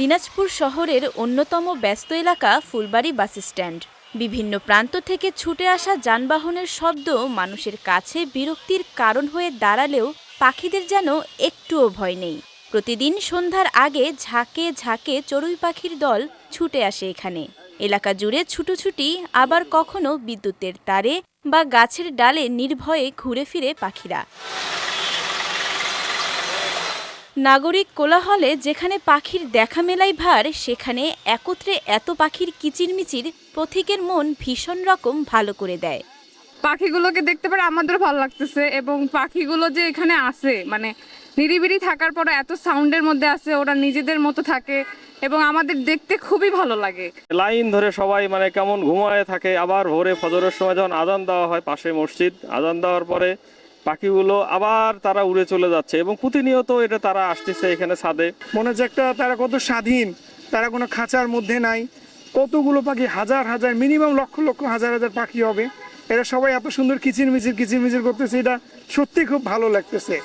দিনাজপুর শহরের অন্যতম ব্যস্ত এলাকা ফুলবাড়ি বাস স্ট্যান্ড। বিভিন্ন প্রান্ত থেকে ছুটে আসা যানবাহনের শব্দ মানুষের কাছে বিরক্তির কারণ হয়ে দাঁড়ালেও পাখিদের যেন একটুও ভয় নেই। প্রতিদিন সন্ধ্যার আগে ঝাঁকে ঝাঁকে চড়ুই পাখির দল ছুটে আসে এখানে। এলাকা জুড়ে ছুটোছুটি, আবার কখনো বিদ্যুতের তারে বা গাছের ডালে নির্ভয়ে ঘুরে ফিরে পাখিরা। নাগরিক কোলাহলে যেখানে পাখির দেখা মেলাই ভার সেখানে একত্রে এত পাখির কিচিরমিচির পথিকের মন ভীষণ রকম ভালো করে দেয়। পাখিগুলোকে দেখতে পারে আমাদের ভালো লাগতেছে এবং পাখিগুলো যে এখানে আছে মানে নিরিবিলি থাকার পর এত সাউন্ডের মধ্যে আছে ওরা নিজেদের মতো থাকে এবং আমাদের দেখতে খুবই ভালো লাগে। লাইন ধরে সবাই মানে কেমন ঘুমায় থাকে আবার ভোরে ফজরের সময় যখন আজান দেওয়া হয় পাশে মসজিদ আজান দেওয়ার পরে পাখিগুলো আবার তারা উড়ে চলে যাচ্ছে এবং প্রতিনিয়ত এটা তারা আসতেছে এখানে ছাদে। মনে হচ্ছে একটা তারা কত স্বাধীন তারা কোনো খাঁচার মধ্যে নাই। কতগুলো পাখি হাজার হাজার মিনিমাম লক্ষ লক্ষ হাজার হাজার পাখি হবে। এরা সবাই এত সুন্দর কিচিরমিচির কিচিরমিচির করতেছে এটা সত্যি খুব ভালো লাগতেছে।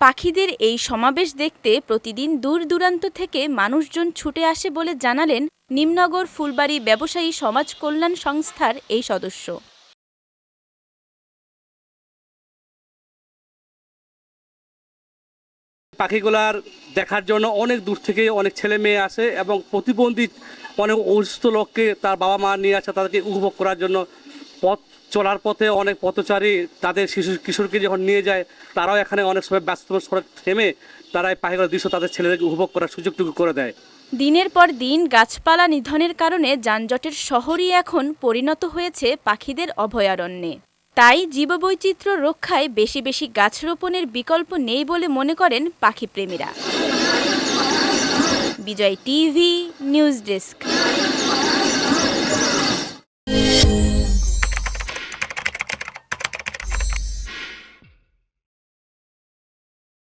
পাখিদের এই সমাবেশ দেখতে প্রতিদিন দূর দূরান্ত থেকে মানুষজন ছুটে আসে বলে জানালেন নিমনগর ফুলবাড়ি ব্যবসায়ী সমাজ কল্যাণ সংস্থার এই সদস্য। পাখিগুলার দেখার জন্য অনেক দূর থেকে অনেক ছেলে মেয়ে আসে এবং প্রতিবন্ধী অনেক অসুস্থ লোককে তার বাবা মা নিয়ে আসে, তাদেরকে উপভোগ করার জন্য পথ চলার পথে অনেক পথচারী তাদের শিশু কিশোরকে যখন নিয়ে যায়, তারাও এখানে অনেক সময় ব্যস্ত সড়ক থেমে তারা এই পাখিগুলোর দৃশ্য তাদের ছেলেদেরকে উপভোগ করার সুযোগটুকু করে দেয়। দিনের পর দিন গাছপালা নিধনের কারণে যানজটের শহরই এখন পরিণত হয়েছে পাখিদের অভয়ারণ্যে। তাই জীববৈচিত্র্য রক্ষায় বেশি বেশি গাছ রোপণের বিকল্প নেই বলে মনে করেন পাখিপ্রেমীরা। Vijay TV, news desk.